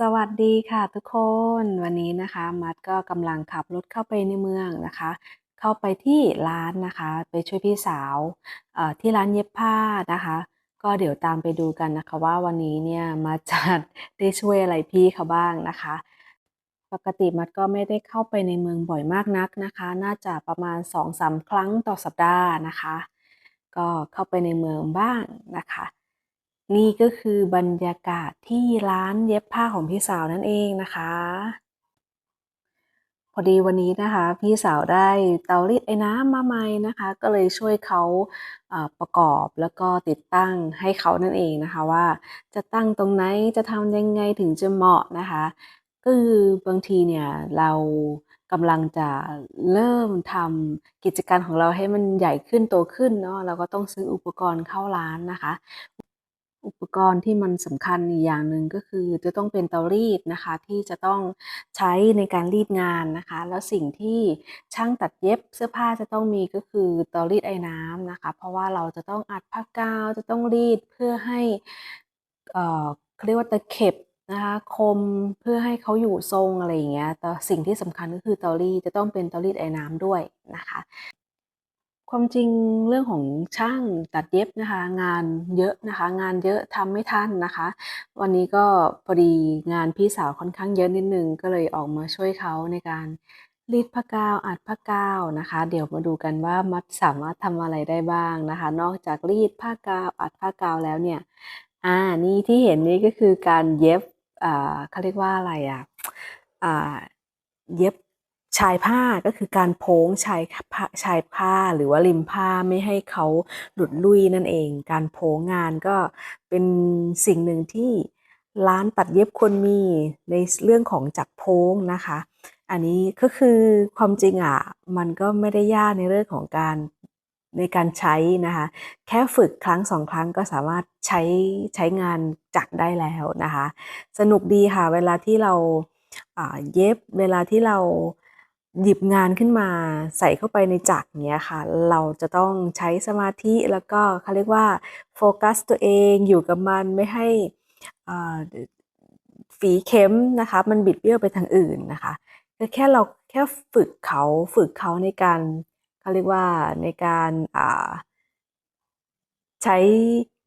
สวัสดีค่ะทุกคนวันนี้นะคะมัดก็กำลังขับรถเข้าไปในเมืองนะคะ เข้าไปที่ร้านนะคะ ไปช่วยพี่สาวที่ร้านเย็บผ้านะคะ ก็เดี๋ยวตามไปดูกันนะคะว่าวันนี้เนี่ยมัดได้ช่วยอะไรพี่เขาบ้างนะคะ ปกติมัดก็ไม่ได้เข้าไปในเมืองบ่อยมากนักนะคะ น่าจะประมาณ 2-3 ครั้งต่อสัปดาห์นะคะ ก็เข้าไปในเมืองบ้างนะคะ นี่ก็คือบรรยากาศที่ร้านเย็บผ้าของพี่สาวนั่นเองนะคะ พอดีวันนี้นะคะ พี่สาวได้เตารีดไอ้น้ำมาใหม่นะคะ ก็เลยช่วยเขาประกอบแล้วก็ติดตั้งให้เขานั่นเองนะคะว่า จะตั้งตรงไหนจะทำยังไงถึงจะเหมาะนะคะก็คือบางทีเนี่ยเรากำลังจะเริ่มทำกิจการของเราให้มันใหญ่ขึ้นโตขึ้นเนาะเราก็ต้องซื้ออุปกรณ์เข้าร้านนะคะ อุปกรณ์ที่มันสำคัญอีกอย่างหนึ่งก็คือจะต้องเป็นเตารีดนะคะ ที่จะต้องใช้ในการรีดงานนะคะ แล้วสิ่งที่ช่างตัดเย็บเสื้อผ้าจะต้องมีก็คือเตารีดไอ้น้ำนะคะ เพราะว่าเราจะต้องอัดผ้ากาวจะต้องรีดเพื่อให้เอ่อเขาเรียกว่าตะเข็บนะคะคมเพื่อให้เขาอยู่ทรงอะไรอย่างเงี้ยแต่สิ่งที่สำคัญก็คือเตารีดจะต้องเป็นเตารีดไอ้น้ำด้วยนะคะ ความจริงเรื่องของช่างตัดเย็บนะคะ งานเยอะนะคะ งานเยอะทำไม่ทันนะคะ วันนี้ก็พอดีงานพี่สาวค่อนข้างเยอะนิดนึงก็เลยออกมาช่วยเขาในการรีดผ้ากาวอัดผ้ากาวนะคะ เดี๋ยวมาดูกันว่ามัดสามารถทำอะไรได้บ้างนะคะ นอกจากรีดผ้ากาวอัดผ้ากาวแล้วเนี่ยอ่านี่ที่เห็นนี่ก็คือการเย็บอ่าเขาเรียกว่าอะไรอะอ่าเย็บ ชายผ้าก็คือการโพ้งชายผ้าชายผ้าหรือว่าริมผ้าไม่ให้เขาหลุดลุยนั่นเอง การโพ้งงานก็เป็นสิ่งหนึ่งที่ร้านตัดเย็บควรมีในเรื่องของจักรโพ้งนะคะ อันนี้ก็คือความจริงอะมันก็ไม่ได้ยากในเรื่องของการในการใช้นะคะ แค่ฝึกครั้งสองครั้งก็สามารถใช้ใช้งานจักรได้แล้วนะคะ สนุกดีค่ะ เวลาที่เราอ่าเย็บเวลาที่เรา หยิบงานขึ้นมาใส่เข้าไปในจักรเนี้ยค่ะ เราจะต้องใช้สมาธิแล้วก็เขาเรียกว่าโฟกัสตัวเองอยู่กับมันไม่ให้ฝีเข็มนะคะ มันบิดเบี้ยวไปทางอื่นนะคะก็แค่เราแค่ฝึกเขาฝึกเขาในการเขาเรียกว่าในการใช้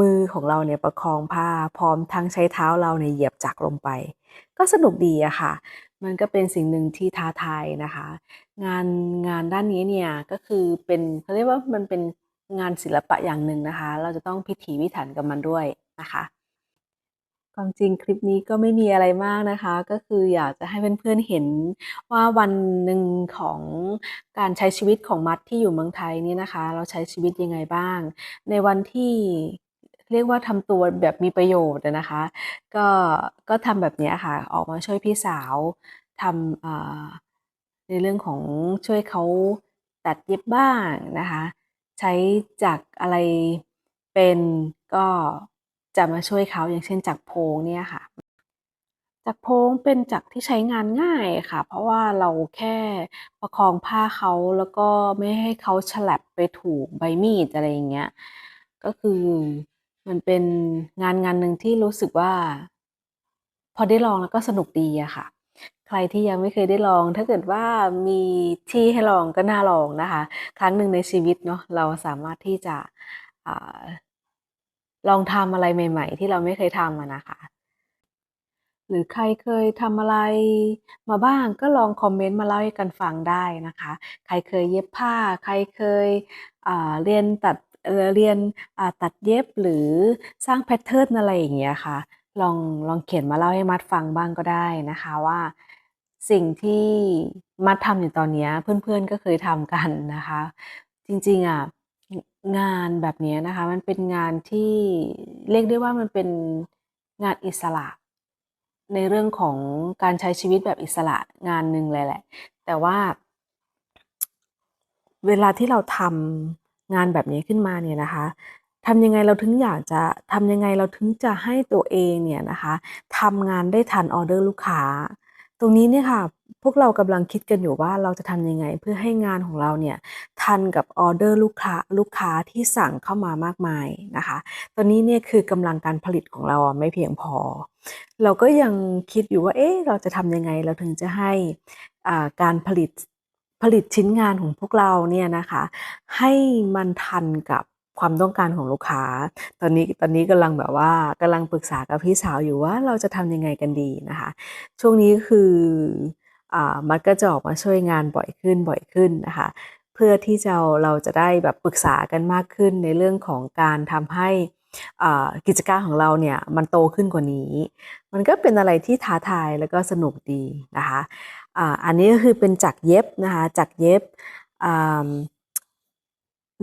มือของเราเนี่ยประคองผ้าพร้อมทั้งใช้เท้าเราเนี่ยเหยียบจักรลงไป ก็สนุกดีอะค่ะ มันก็เป็นสิ่งหนึ่งที่ท้าทายนะคะ งานงานด้านนี้เนี่ยก็คือเป็นเขาเรียกว่ามันเป็นงานศิลปะอย่างหนึ่งนะคะ เราจะต้องพิถีพิถันกับมันด้วยนะคะ ความจริงคลิปนี้ก็ไม่มีอะไรมากนะคะ ก็คืออยากจะให้เพื่อนๆเห็นว่าวันหนึ่งของการใช้ชีวิตของมัดที่อยู่เมืองไทยนี่นะคะ เราใช้ชีวิตยังไงบ้าง ในวันที่ เรียกว่าทำตัวแบบมีประโยชน์นะคะ ก็ก็ทำแบบนี้ค่ะ ออกมาช่วยพี่สาวทำในเรื่องของช่วยเขาตัดเย็บบ้างนะคะ ใช้จักรอะไรเป็นก็จะมาช่วยเขาอย่างเช่นจักรโพงเนี่ยค่ะจักรโพงเป็นจักรที่ใช้งานง่ายค่ะ เพราะว่าเราแค่ประคองผ้าเขาแล้วก็ไม่ให้เขาฉลับไปถูกใบมีดอะไรอย่างเงี้ยก็คือ มันเป็นงานงานหนึ่งที่รู้สึกว่า พอได้ลองแล้วก็สนุกดีอะค่ะ ใครที่ยังไม่เคยได้ลอง ถ้าเกิดว่ามีที่ให้ลองก็น่าลองนะคะ ครั้งหนึ่งในชีวิตเนาะเราสามารถที่จะอลองทำอะไรใหม่ ๆ ที่เราไม่เคยทำนะคะ หรือใครเคยทำอะไรมาบ้างก็ลองคอมเมนต์มาเล่าให้กันฟังได้นะคะ ใครเคยเย็บผ้า ใครเคยเรียนตัด เรียนตัดเย็บหรือสร้างแพทเทิร์นอะไรอย่างเงี้ยค่ะ ลองลองเขียนมาเล่าให้มัดฟังบ้างก็ได้นะคะว่า สิ่งที่มัดทำอยู่ตอนนี้เพื่อนๆก็เคยทำกันนะคะ จริงๆอะงานแบบนี้นะคะ มันเป็นงานที่เรียกได้ว่ามันเป็นงานอิสระ ในเรื่องของการใช้ชีวิตแบบอิสระงานหนึ่งเลยแหละ แต่ว่า เวลาที่เราทำ งานแบบนี้ขึ้นมาเนี่ยนะคะทำยังไงเราถึงอยากจะทำยังไงเราถึงจะให้ตัวเองเนี่ยนะคะทำงานได้ทันออเดอร์ลูกค้า ตรงนี้เนี่ยค่ะพวกเรากำลังคิดกันอยู่ว่าเราจะทำยังไงเพื่อให้งานของเราเนี่ยทันกับออเดอร์ลูกค้าลูกค้าที่สั่งเข้ามามากมายนะคะตอนนี้เนี่ยคือกำลังการผลิตของเราไม่เพียงพอ เราก็ยังคิดอยู่ว่าเอ๊ะเราจะทำยังไงเราถึงจะให้การผลิต ผลิตชิ้นงานของพวกเราเนี่ยนะคะ ให้มันทันกับความต้องการของลูกค้า ตอนนี้ตอนนี้กำลังแบบว่ากำลังปรึกษากับพี่สาวอยู่ว่าเราจะทำยังไงกันดีนะคะ ช่วงนี้คืออมัดก็จะออกมาช่วยงานบ่อยขึ้นบ่อยขึ้นนะคะ เพื่อที่จะเราจะได้แบบปรึกษากันมากขึ้นในเรื่องของการทำให้กิจการของเราเนี่ยมันโตขึ้นกว่านี้ มันก็เป็นอะไรที่ท้าทายแล้วก็สนุกดีนะคะ อ่าอันนี้ก็คือเป็นจักรเย็บนะคะจักรเย็บอ่า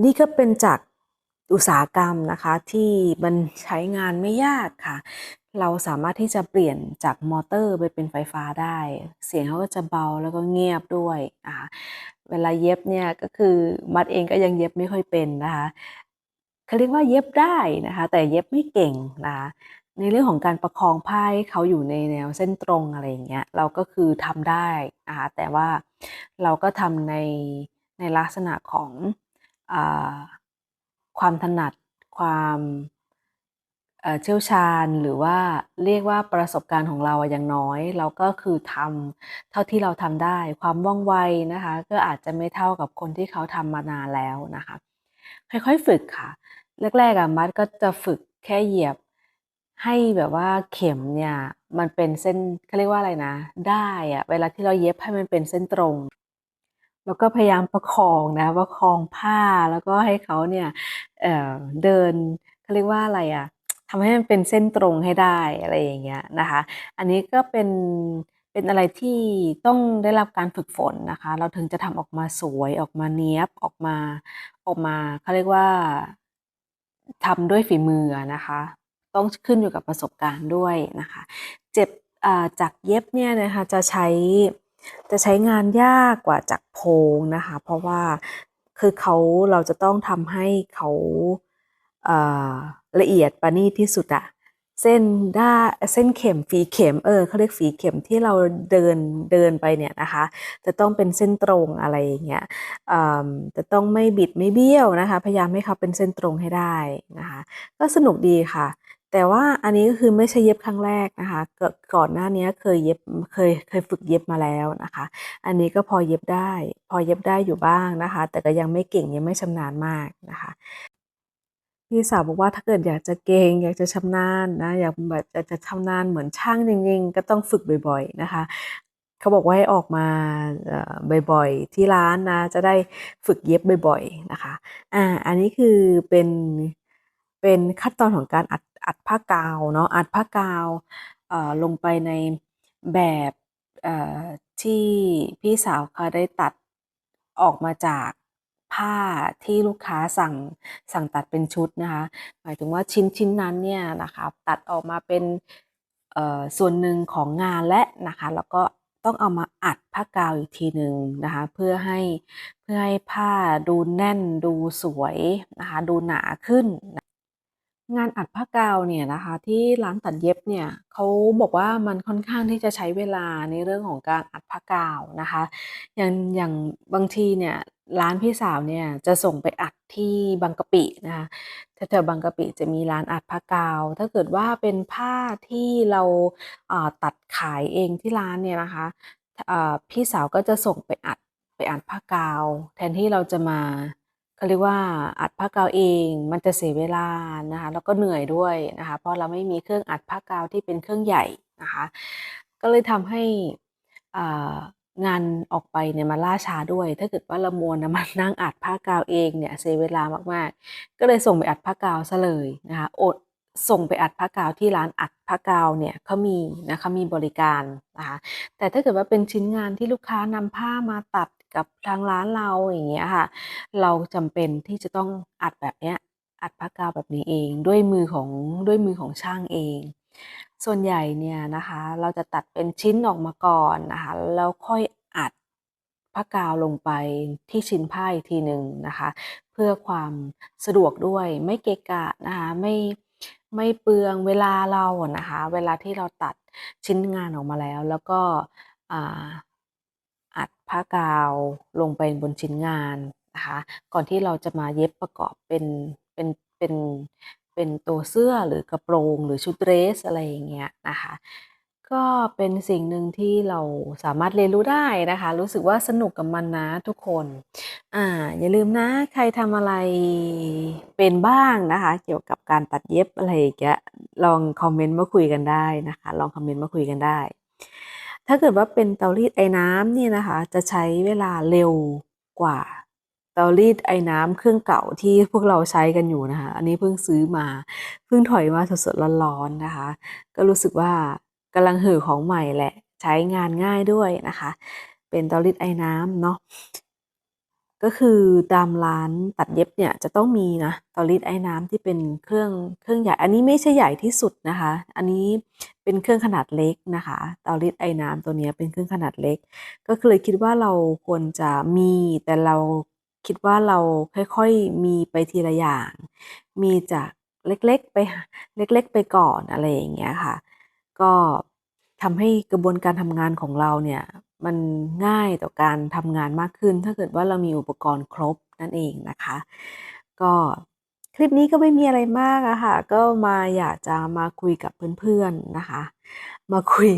นี่ก็เป็นจักรอุตสาหกรรมนะคะที่มันใช้งานไม่ยากค่ะ เราสามารถที่จะเปลี่ยนจากมอเตอร์ไปเป็นไฟฟ้าได้ เสียงเขาก็จะเบาแล้วก็เงียบด้วยนะคะเวลาเย็บเนี่ยก็คือมัดเองก็ยังเย็บไม่ค่อยเป็นนะคะเขาเรียกว่าเย็บได้นะคะ แต่เย็บไม่เก่งนะคะ ในเรื่องของการประคองผ้าให้เขาอยู่ในแนวเส้นตรงอะไรอย่างเงี้ยเราก็คือทำได้นะคะแต่ว่าเราก็ทำในในลักษณะของอความถนัดความเชี่ยวชาญหรือว่าเรียกว่าประสบการณ์ของเราอะอย่างน้อย เราก็คือทำเท่าที่เราทำได้ ความว่องไวนะคะ ก็อาจจะไม่เท่ากับคนที่เขาทำมานานแล้วนะคะ ค่อยๆฝึกค่ะ แรกๆอะมัดก็จะฝึกแค่เหยียบ ให้แบบว่าเข็มเนี่ยมันเป็นเส้นเขาเรียกว่าอะไรนะ ได้อะเวลาที่เราเย็บให้มันเป็นเส้นตรง แล้วก็พยายามประคองนะประคองผ้าแล้วก็ให้เขาเนี่ยเเดินเขาเรียกว่าอะไรอะทำให้มันเป็นเส้นตรงให้ได้อะไรอย่างเงี้ยนะคะ อันนี้ก็เป็นเป็นอะไรที่ต้องได้รับการฝึกฝนนะคะ เราถึงจะทำออกมาสวยออกมาเนี้ยบออกมาออกมาเขาเรียกว่าทำด้วยฝีมือนะคะ ต้องขึ้นอยู่กับประสบการณ์ด้วยนะคะ เจ็บจากเย็บเนี่ยนะคะจะใช้จะใช้งานยากกว่าจากโพงนะคะ เพราะว่าคือเขาเราจะต้องทำให้เขาเละเอียดประณีตที่สุดอะเส้นด้าเส้นเข็มฝีเข็มเออเขาเรียกฝีเข็มที่เราเดินเดินไปเนี่ยนะคะจะต้องเป็นเส้นตรงอะไรอย่างเงี้ยจะต้องไม่บิดไม่เบี้ยวนะคะ พยายามให้เขาเป็นเส้นตรงให้ได้นะคะ ก็สนุกดีค่ะ แต่ว่าอันนี้ก็คือไม่ใช่เย็บครั้งแรกนะคะกก่อนหน้านี้เคยเย็บเคยเคยฝึกเย็บมาแล้วนะคะ อันนี้ก็พอเย็บได้ พอเย็บได้อยู่บ้างนะคะ แต่ก็ยังไม่เก่งยังไม่ชำนาญมากนะคะพี่สาวบอกว่าถ้าเกิดอยากจะเก่งอยากจะชำนาญนะอยากแบบอยากจะชำนาญเหมือนช่างจริงๆก็ต้องฝึกบ่อยๆนะคะเขาบอกว่าให้ออกมาบ่อยๆที่ร้านนะจะได้ฝึกเย็บบ่อย ๆนะคะอ่าอันนี้คือเป็น เป็นขั้นตอนของการอัดอัดผ้ากาวเนาะอัดผ้ากาวลงไปในแบบที่พี่สาวเขาได้ตัดออกมาจากผ้าที่ลูกค้าสั่งสั่งตัดเป็นชุดนะคะหมายถึงว่าชิ้นชิ้นนั้นเนี่ยนะคะตัดออกมาเป็นส่วนหนึ่งของงานและนะคะแล้วก็ต้องเอามาอัดผ้ากาวอีกทีหนึ่งนะคะเพื่อให้เพื่อให้ผ้าดูแน่นดูสวยนะคะดูหนาขึ้น งานอัดผ้ากาวเนี่ยนะคะที่ร้านตัดเย็บเนี่ยเขาบอกว่ามันค่อนข้างที่จะใช้เวลาในเรื่องของการอัดผ้ากาวนะคะอย่างอย่างบางทีเนี่ยร้านพี่สาวเนี่ยจะส่งไปอัดที่บางกะปินะคะแถวบางกะปิจะมีร้านอัดผ้ากาว ถ้าเกิดว่าเป็นผ้าที่เราตัดขายเองที่ร้านเนี่ยนะคะพี่สาวก็จะส่งไปอัดไปอัดผ้ากาว แทนที่เราจะมา เรียกว่าอัดผ้ากาวเองมันจะเสียเวลานะคะแล้วก็เหนื่อยด้วยนะคะเพราะเราไม่มีเครื่องอัดผ้ากาวที่เป็นเครื่องใหญ่นะคะก็เลยทำให้องานออกไปเนี่ยมันล่าช้าด้วย ถ้าเกิดว่าเรามัวนะมานั่งอัดผ้ากาวเองเนี่ยเสียเวลามากๆ ก็เลยส่งไปอัดผ้ากาวซะเลยนะคะอดส่งไปอัดผ้ากาวที่ร้านอัดผ้ากาวเนี่ยเขามีนะเขามีบริการนะคะแต่ถ้าเกิดว่าเป็นชิ้นงานที่ลูกค้านำผ้ามาตัด กับทางร้านเราอย่างเงี้ยค่ะ เราจำเป็นที่จะต้องอัดแบบเนี้ยอัดผ้ากาวแบบนี้เองด้วยมือของด้วยมือของช่างเอง ส่วนใหญ่เนี่ยนะคะ เราจะตัดเป็นชิ้นออกมาก่อนนะคะแล้วค่อยอัดผ้ากาวลงไปที่ชิ้นผ้าอีกทีหนึ่งนะคะ เพื่อความสะดวกด้วยไม่เกะกะนะคะไม่ไม่เปลืองเวลาเรานะคะ เวลาที่เราตัดชิ้นงานออกมาแล้ว แล้วก็ อัดผ้ากาวลงไปบนชิ้นงานนะคะก่อนที่เราจะมาเย็บประกอบเป็นเป็นเป็นเป็นตัวเสื้อหรือกระโปรงหรือชุดเดรสอะไรอย่างเงี้ยนะคะก็เป็นสิ่งหนึ่งที่เราสามารถเรียนรู้ได้นะคะ รู้สึกว่าสนุกกับมันนะทุกคนอ่าอย่าลืมนะใครทำอะไรเป็นบ้างนะคะ เกี่ยวกับการตัดเย็บอะไรอย่างเงี้ยลองคอมเมนต์มาคุยกันได้นะคะ ลองคอมเมนต์มาคุยกันได้ ถ้าเกิดว่าเป็นเตารีดไอ้น้ำเนี่ยนะคะ จะใช้เวลาเร็วกว่าเตารีดไอ้น้ำเครื่องเก่าที่พวกเราใช้กันอยู่นะคะ อันนี้เพิ่งซื้อมา เพิ่งถอยมาสดๆร้อนๆนะคะ ก็รู้สึกว่ากำลังเห่อของใหม่แหละ ใช้งานง่ายด้วยนะคะ เป็นเตารีดไอ้น้ำเนาะ ก็คือตามร้านตัดเย็บเนี่ยจะต้องมีนะเตารีดไอ้น้ำที่เป็นเครื่องเครื่องใหญ่อันนี้ไม่ใช่ใหญ่ที่สุดนะคะ อันนี้เป็นเครื่องขนาดเล็กนะคะเตารีดไอ้น้ำตัวเนี้ยเป็นเครื่องขนาดเล็ก ก็คือเลยคิดว่าเราควรจะมีแต่เราคิดว่าเราค่อยๆมีไปทีละอย่าง มีจากเล็กๆไปเล็กๆไปก่อนอะไรอย่างเงี้ยค่ะ ก็ทำให้กระบวนการทำงานของเราเนี่ย มันง่ายต่อการทำงานมากขึ้น ถ้าเกิดว่าเรามีอุปกรณ์ครบนั่นเองนะคะ ก็คลิปนี้ก็ไม่มีอะไรมากอะค่ะ ก็มาอยากจะมาคุยกับเพื่อนๆนะคะ มาคุย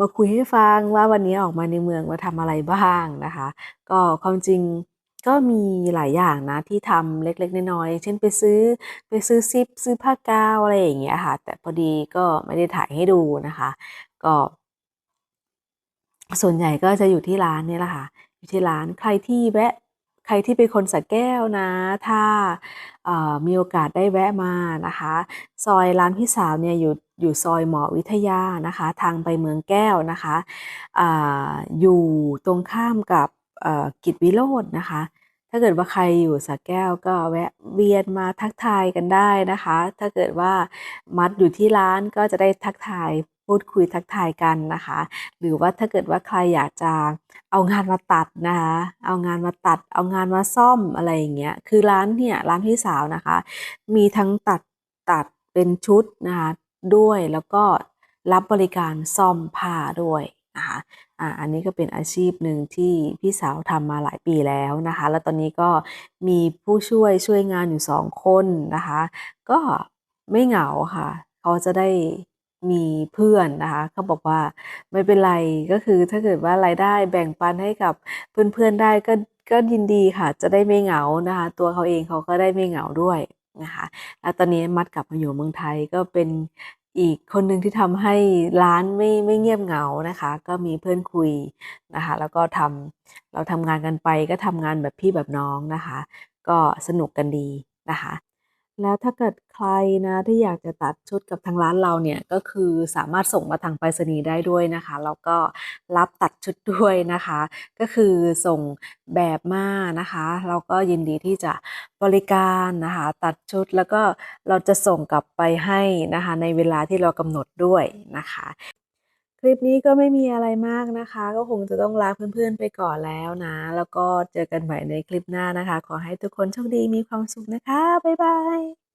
มาคุยให้ฟังว่าวันนี้ออกมาในเมืองมาทำอะไรบ้างนะคะ ก็ความจริงก็มีหลายอย่างนะที่ทำเล็กๆน้อยๆเช่นไปซื้อไปซื้อซิปซื้อผ้ากาวอะไรอย่างเงี้ยค่ะ แต่พอดีก็ไม่ได้ถ่ายให้ดูนะคะ ก็ ส่วนใหญ่ก็จะอยู่ที่ร้านนี่แหละค่ะ อยู่ที่ร้านใครที่แวะใครที่เป็นคนสระแก้วนะ ถ้ามีโอกาสได้แวะมานะคะ ซอยร้านพี่สาวเนี่ยอยู่อยู่ซอยหมอวิทยานะคะ ทางไปเมืองแก้วนะคะออยู่ตรงข้ามกับกิจวิโรจน์นะคะ ถ้าเกิดว่าใครอยู่สระแก้วก็แวะเวียนมาทักทายกันได้นะคะ ถ้าเกิดว่ามัดอยู่ที่ร้านก็จะได้ทักทาย พูดคุยทักทายกันนะคะ หรือว่าถ้าเกิดว่าใครอยากจะเอางานมาตัดนะคะ เอางานมาตัด เอางานมาซ่อมอะไรอย่างเงี้ย คือร้านเนี่ยร้านพี่สาวนะคะ มีทั้งตัดตัดเป็นชุดนะคะด้วยแล้วก็รับบริการซ่อมผ้าด้วยนะคะอ่าอันนี้ก็เป็นอาชีพหนึ่งที่พี่สาวทำมาหลายปีแล้วนะคะ แล้วตอนนี้ก็มีผู้ช่วยช่วยงานอยู่สองคนนะคะ ก็ไม่เหงาค่ะ เขาจะได้ มีเพื่อนนะคะเขาบอกว่าไม่เป็นไรก็คือถ้าเกิดว่ารายได้แบ่งปันให้กับเพื่อนๆได้ก็ก็ยินดีค่ะ จะได้ไม่เหงานะคะ ตัวเขาเองเขาก็ได้ไม่เหงาด้วยนะคะแล้วตอนนี้มัดกลับมาอยู่เมืองไทยก็เป็นอีกคนหนึ่งที่ทำให้ร้านไม่ไม่เงียบเหงานะคะ ก็มีเพื่อนคุยนะคะ แล้วก็ทำเราทำงานกันไปก็ทำงานแบบพี่แบบน้องนะคะ ก็สนุกกันดีนะคะ แล้วถ้าเกิดใครนะที่อยากจะตัดชุดกับทางร้านเราเนี่ยก็คือสามารถส่งมาทางไปรษณีย์ได้ด้วยนะคะแล้วก็รับตัดชุดด้วยนะคะ ก็คือส่งแบบมานะคะเราก็ยินดีที่จะบริการนะคะ ตัดชุดแล้วก็เราจะส่งกลับไปให้นะคะ ในเวลาที่เรากำหนดด้วยนะคะ คลิปนี้ก็ไม่มีอะไรมากนะคะ ก็คงจะต้องลาเพื่อนๆไปก่อนแล้วนะ แล้วก็เจอกันใหม่ในคลิปหน้านะคะ ขอให้ทุกคนโชคดีมีความสุขนะคะ บ๊ายบาย